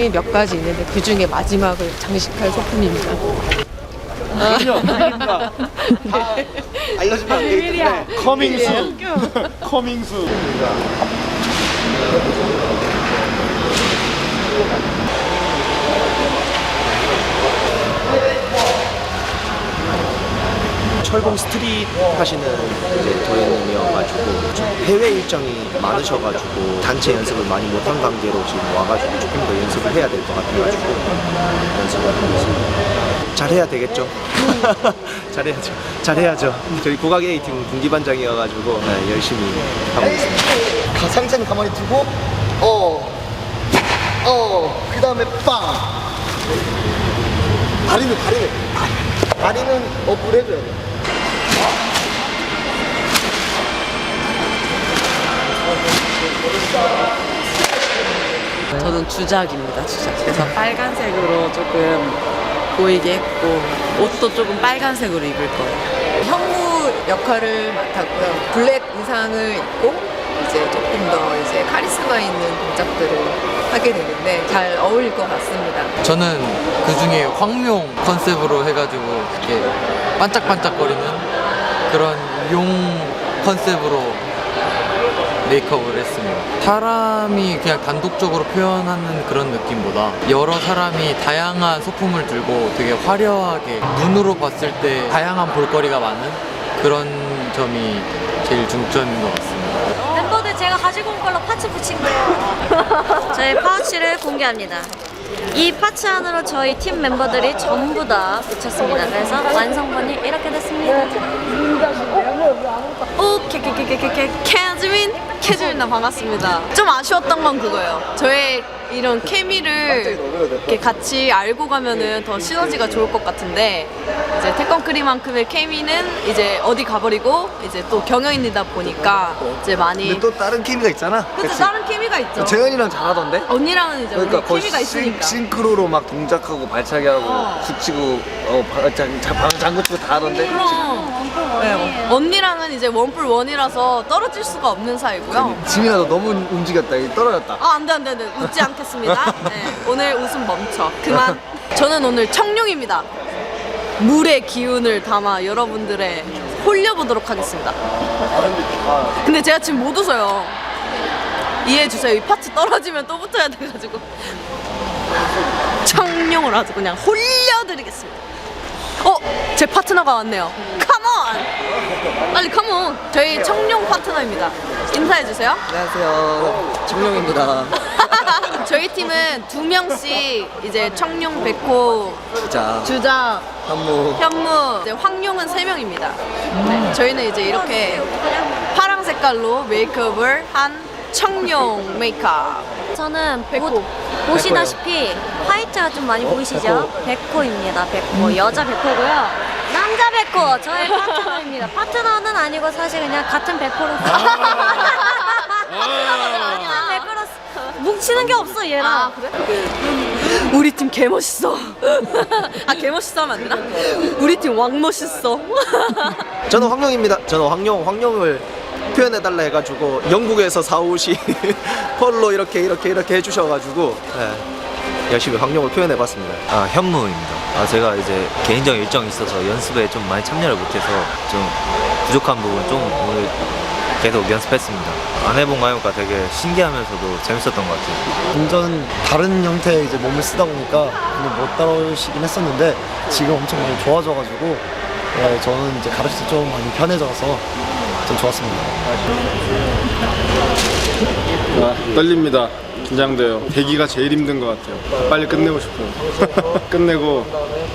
소품이 몇 가지 있는데 그 중에 마지막을 장식할 소품입니다. 아니요, 아닙니다. 다 알려주면 안 되기 때문에. 커밍수. 커밍수. 철봉 스트릿 하시는 이제 도현님이어가지고 좀 해외 일정이 많으셔가지고 단체 연습을 많이 못한 관계로 지금 와가지고 조금 더 연습을 해야 될 것 같아가지고 연습을 하고 있습니다. 잘해야 되겠죠? 잘해야죠. 잘해야죠. 저희 국악 A팀 분기반장이어가지고 네, 열심히 하고 있습니다. 가- 상체는 가만히 두고, 어, 어, 그 다음에 빵. 다리는, 다리는, 다- 다리는 어플 해줘야 돼. 저는 주작입니다, 주작. 그래서 빨간색으로 조금 보이게 했고, 옷도 조금 빨간색으로 입을 거예요. 현무 역할을 맡았고요. 블랙 의상을 입고, 이제 조금 더 이제 카리스마 있는 동작들을 하게 되는데, 잘 어울릴 것 같습니다. 저는 그 중에 황룡 컨셉으로 해가지고 이렇게 반짝반짝거리는 그런 용 컨셉으로 메이크업을 했습니다. 사람이 그냥 단독적으로 표현하는 그런 느낌보다 여러 사람이 다양한 소품을 들고 되게 화려하게 눈으로 봤을 때 다양한 볼거리가 많은 그런 점이 제일 중점인 것 같습니다. 멤버들 제가 가지고 온 걸로 파츠 붙인 거예요. 저희 파우치를 공개합니다. 이 파츠 안으로 저희 팀 멤버들이 전부 다 붙였습니다. 그래서 완성본이 이렇게 됐습니다. 오, 캐캐캐캐캐캐 캐즈민 캐즈민 나 반갑습니다. 좀 아쉬웠던 건 그거예요. 저의 이런 케미를 이렇게 같이 알고 가면은 더 시너지가 좋을 것 같은데 이제 태권크리만큼의 케미는 이제 어디 가버리고 이제 또 경영인이다 보니까 이제 많이 근데 또 다른 케미가 있잖아. 그치? 다른 케미가 있죠. 재현이랑 잘하던데? 언니랑은 이제 그러니까 우리 거의 케미가 싱, 있으니까. 싱크로로 막 동작하고 발차기 하고 어. 굳히고 어, 방, 장, 장, 장구 치고 다 하던데? 그럼 네, 언니랑은 이제 원뿔 원이라서 떨어질 수가 없는 사이고요. 지민아 너 너무 움직였다. 이거 떨어졌다. 아, 안 돼, 안 돼, 안 돼. 웃지 않겠습니다. 네, 오늘 웃음 멈춰. 그만. 저는 오늘 청룡입니다. 물의 기운을 담아 여러분들의 홀려보도록 하겠습니다. 근데 제가 지금 못 웃어요. 이해해 주세요. 이 파츠 떨어지면 또 붙어야 돼가지고. 청룡을 아주 그냥 홀려드리겠습니다. 어? 제 파트너가 왔네요. 컴온! 빨리 컴온! 저희 청룡 파트너입니다. 인사해주세요. 안녕하세요. 청룡입니다. 저희 팀은 두 명씩 이제 청룡, 백호, 자, 주자, 한무 현무, 이제 황룡은 세 명입니다. 네, 저희는 이제 이렇게 파랑 색깔로 메이크업을 한 청룡 메이크업. 저는 보, 보시다시피 화이트가 좀 많이 보이시죠? 백호입니다. 백호. 여자 백호고요. 남자 백호. 저의 파트너입니다. 파트너는 아니고 사실 그냥 같은 백호로서. 같은 백호로서. 뭉치는 게 없어 얘랑. 아, 그래? 우리 팀 개멋있어. 아, 개멋있어 하면 안 되나? 우리 팀 왕멋있어. 저는 황룡입니다. 저는 황룡, 황룡을 표현해달라 해가지고 영국에서 사오신 펄로 이렇게 이렇게 이렇게 해주셔가지고 네, 열심히 황룡을 표현해봤습니다. 아, 현무입니다. 아, 제가 이제 개인적인 일정이 있어서 연습에 좀 많이 참여를 못해서 좀 부족한 부분 좀 오늘 계속 연습했습니다. 안 해본 거 하니까 되게 신기하면서도 재밌었던 것 같아요. 완전 다른 형태의 이제 몸을 쓰다 보니까 오늘 못 따라오시긴 했었는데 지금 엄청 많이 좋아져가지고 네, 저는 이제 가르칠 때좀 많이 편해져서 좀 좋았습니다. 아, 떨립니다. 긴장돼요. 대기가 제일 힘든 것 같아요. 빨리 끝내고 싶어요. 끝내고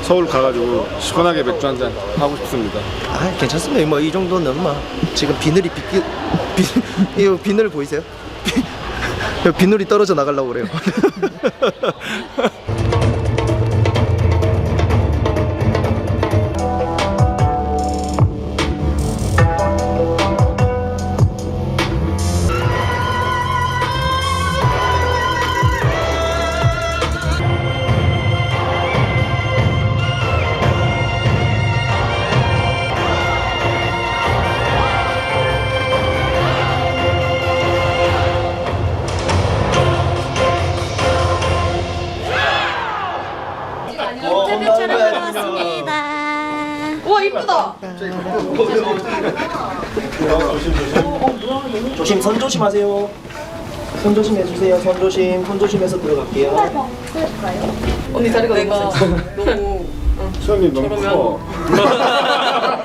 서울 가가지고 시원하게 맥주 한 잔 하고 싶습니다. 아 괜찮습니다. 뭐 이 정도는 뭐 지금 비늘이 빗기 비, 이거 비늘 보이세요? 비, 비늘이 떨어져 나가려고 그래요. 배추를 들어왔습니다. 와 이쁘다. 조심 선 조심하세요. 손 조심해 주세요. 손 조심. 손 조심해서 들어갈게요. 언니 다리가 내가 너무 수현님 너무 커.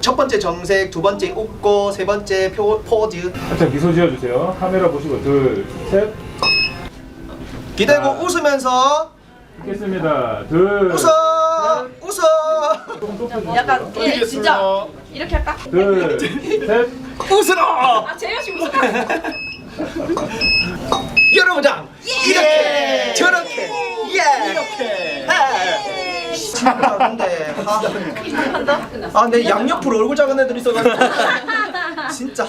첫 번째 정색, 두 번째 웃고, 세 번째 표, 포즈. 살짝 미소 지어주세요. 카메라 보시고 둘, 셋. 기대고 웃으면서 찍겠습니다. 둘, 웃어. 약간 예, 진짜 이렇게 할까? 둘, 셋. 웃으라. 아 재현 씨 무슨 열어보자. 이렇게, 저렇게, 예, 이렇게. 진짜 근데 아, 아, 내 양옆으로 얼굴 작은 애들 있어가지고 진짜